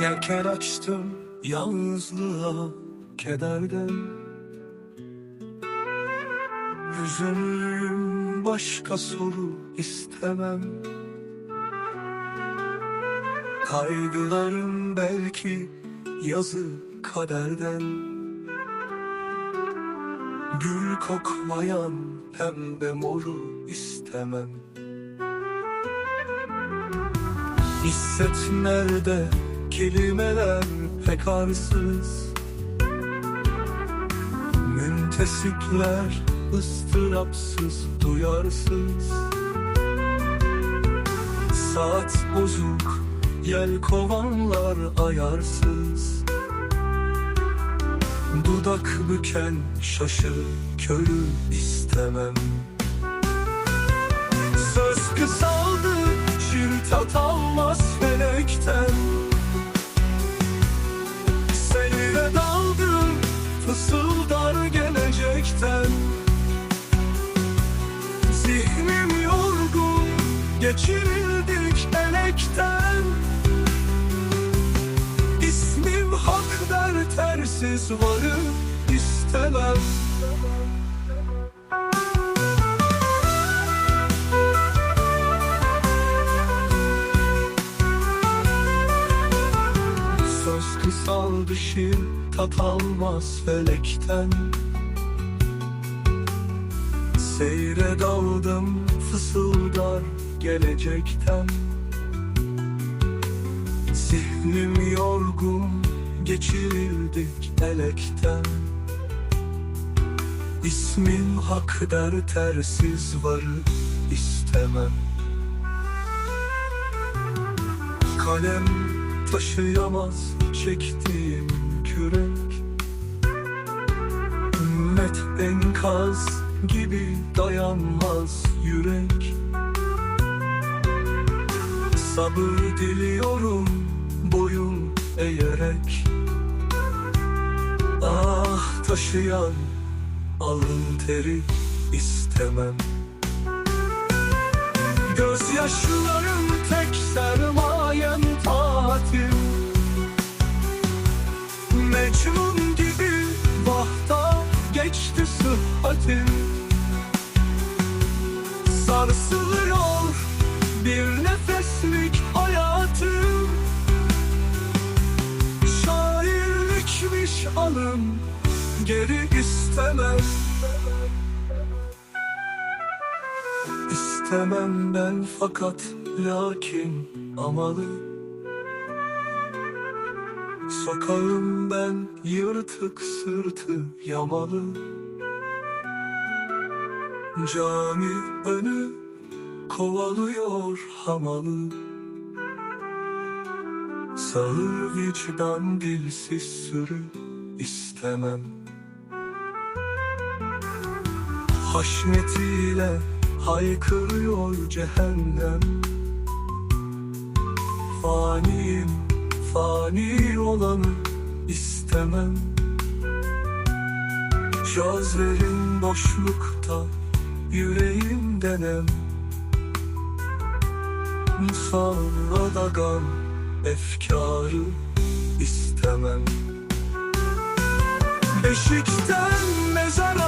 Yelken açtım yalnızlığa kederden. Hüzünlüyüm başka soru istemem. Kaygılarım belki yazı kaderden. Gül kokmayan pembe moru istemem. Hisset nerede kelimeler pek arsız Müntesipler ıstırapsız duyarsız. Saat bozuk yel kovanlar ayarsız. Dudak büken şaşı körü istemem. Söz kısaldı şirt almaz felekten geçirildik elekten. İsmim hak der tersiz varı istemem. Söz kısal dışı tat almaz felekten. Seyre daldım fısıldar gelecekten. Zihnim yorgun geçirildik elekten. İsmim hak der tersiz varı istemem. Kalem taşıyamaz çektiğim kürek. Ümmet enkaz gibi dayanmaz yürek Sabır diliyorum boyun eğerek. Ah taşıyan alın teri istemem. Gözyaşlarım tek sermayem taatim Mecnun gibi vahta geçti sıhhatim. Sarsılıyor Şairlikmiş alım geri istemem. İstemem ben fakat lakin amalı. Sokağım ben yırtık sırtı yamalı. Cami önü kovalıyor hamalı. Sağır vicdan dilsiz sürü istemem. Haşmetiyle haykırıyor cehennem. Faniyim, fani olanı istemem. Gözlerim boşlukta, yüreğim denem. Sonra gam, efkarı istemem Beşikten mezara